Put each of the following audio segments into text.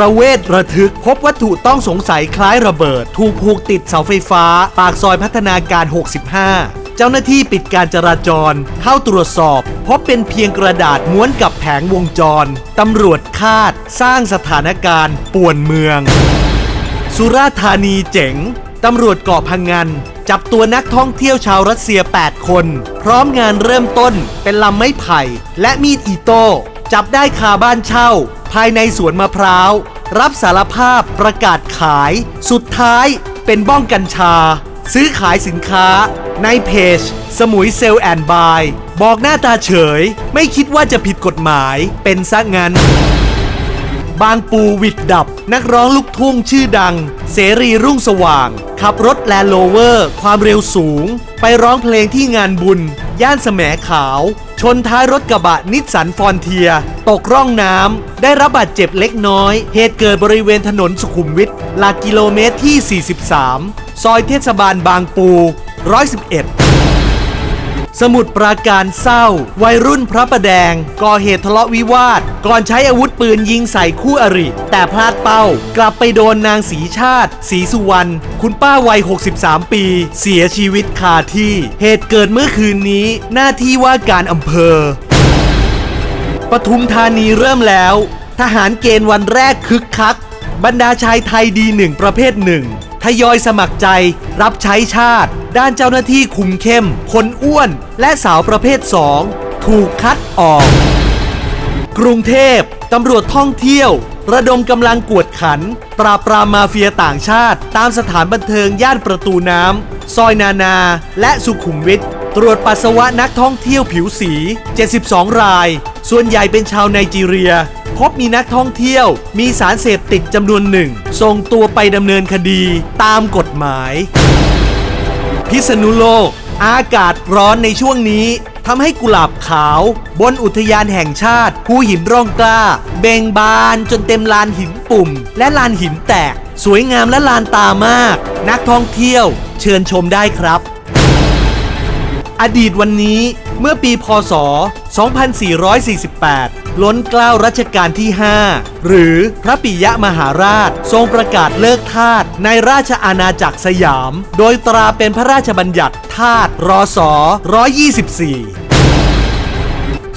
ประเวศระทึกพบวัตถุต้องสงสัยคล้ายระเบิด ถูกผูกติดเสาไฟฟ้า ปากซอยพัฒนาการ 65 เจ้าหน้าที่ปิดการจราจร เข้าตรวจสอบ พบเป็นเพียงกระดาษม้วนกับแผงวงจร ตำรวจคาด สร้างสถานการณ์ ป่วนเมือง สุราษฎร์ธานีเจ๋งตำรวจเกาะพังงานจับตัวนักท่องเที่ยวชาวรัสเซีย 8 คน พร้อมงานเริ่มต้นเป็นลำไม้ไผ่ และมีดอิโต้จับได้คาบ้านเช่า ภายในสวนมะพร้าว รับสารภาพประกาศขาย สุดท้ายเป็นบ้องกัญชา ซื้อขายสินค้า ในเพจ สมุยเซลแอนบาย บอกหน้าตาเฉย ไม่คิดว่าจะผิดกฎหมายเป็นซะงั้น บางปูวิดดับ นักร้องลูกทุ่งชื่อดัง เสรีรุ่งสว่าง ขับรถแลนด์โรเวอร์ ความเร็วสูง ไปร้องเพลงที่งานบุญ ย่านแสมขาว ชนท้ายรถกระบะนิสสันฟอนเทีย ตกร่องน้ำ ได้รับบาดเจ็บเล็กน้อย เหตุเกิดบริเวณถนนสุขุมวิทหลักกิโลเมตรที่ 43 ซอยเทศบาลบางปู 111 สมุดปราการเศร้า วัยรุ่นพระประแดง ก่อเหตุทะเลาะวิวาท ก่อนใช้อาวุธปืนยิงใส่คู่อริ แต่พลาดเป้า กลับไปโดนนางสีชาติ สีสุวรรณ คุณป้าวัย 63 ปี เสียชีวิตคาที่ เหตุเกิดเมื่อคืนนี้ หน้าที่ว่าการอำเภอ ปทุมธานีเริ่มแล้ว ทหารเกณฑ์วันแรกคึกคัก บรรดาชายไทยดีหนึ่งประเภทหนึ่ง ทยอยสมัครใจ รับใช้ชาติ ด้านเจ้าหน้าที่คุมเข้ม คนอ้วน และสาวประเภทสองถูกคัดออก กรุงเทพตำรวจท่องเที่ยว ระดมกำลังกวดขัน ปราบปรามมาเฟียต่างชาติ ตามสถานบันเทิงย่านประตูน้ำ ซอยนานา และสุขุมวิทตรวจปัสสาวะนักท่องเที่ยวผิวสี 72 ราย ส่วนใหญ่เป็นชาวไนจีเรีย พบมีนักท่องเที่ยว มีสารเสพติดจำนวนหนึ่งส่งตัวไปดำเนินคดีตามกฎหมาย พิษณุโลก อากาศร้อนในช่วงนี้ทำให้กุหลาบขาว บนอุทยานแห่งชาติภูหินร่องกล้า เบ่งบานจนเต็มลานหินปุ่ม และลานหินแตก สวยงามและลานตามาก นักท่องเที่ยว เชิญชมได้ครับ อดีตวันนี้ เมื่อปีพศ 2448 ล้นเกล้ารัชกาลที่ 5 หรือพระปิยะมหาราช ทรงประกาศเลิกทาสในราชอาณาจักรสยาม โดยตราเป็นพระราชบัญญัติทาสรศ124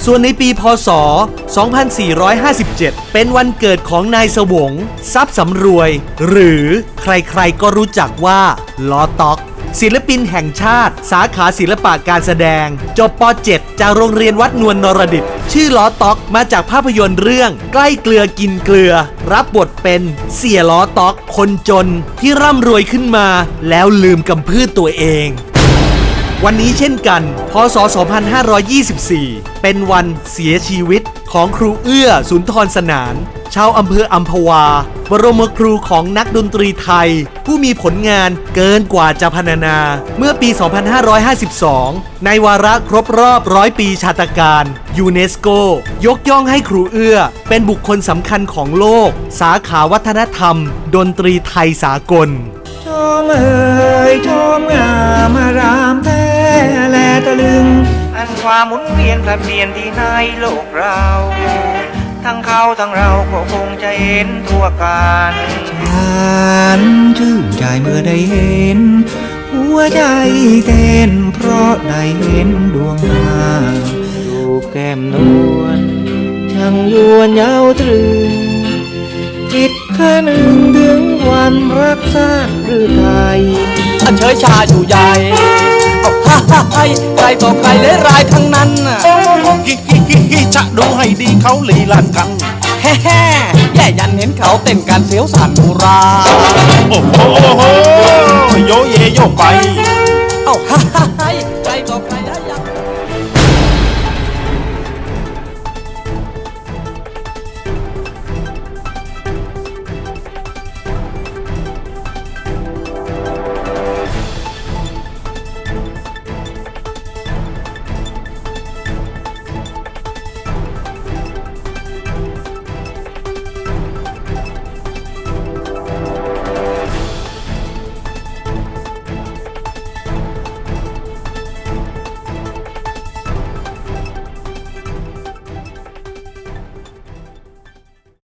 ส่วนในปีพศ 2457 เป็นวันเกิดของนายสวง ทรัพย์สำรวย หรือใครๆก็รู้จักว่าล้อต็อก ศิลปินแห่งชาติ สาขาศิลปะการแสดง จบป .7 จากโรงเรียนวัดนวลนรดิต ชื่อล้อต็อกมาจากภาพยนตร์เรื่องใกล้เกลือกินเกลือ รับบทเป็นเสียล้อต็อก คนจนที่ร่ำรวยขึ้นมา แล้วลืมกำพืชตัวเองวันนี้เช่นกัน พศ 2524 เป็นวันเสียชีวิต ของครูเอื้อสุนทรสนาน ชาวอำเภออัมพวา บรมครูของนักดนตรีไทย ผู้มีผลงานเกินกว่าจะพรรณนา เมื่อปี 2552 ในวาระครบรอบร้อยปีชาตการยูเนสโก ยกย่องให้ครูเอื้อ เป็นบุคคลสำคัญของโลก สาขาวัฒนธรรม ดนตรีไทยสากลเอ่ยช วามหมุนเวียนผลัดเปลี่ยนที่ในโลกเรา ทั้งเขาทั้งเราก็คงจะเห็นทั่วกันฉันชื่นใจเมื่อได้เห็น หัวใจเต้นเพราะได้เห็นดวงดาวดูแก้มนวลช่างยวนยาวตรึงจิตข้าหนึ่งถึงวันรักษาหรือไทยอันเชยชาอยู่ใหญ่ ฮ่าฮ่าฮ่าใครต่อใครเลยรายทั้งนั้นน่ะฮิฮิฮิฮิจะดูให้ดีเขาลีลานกัน แฮ่แฮ่แย่ยันเห็นเขาเต้นกันเสียวสันโบราณโอ้โหโยเยโยไป เอาฮ่าฮ่าฮ่าใครต่อใคร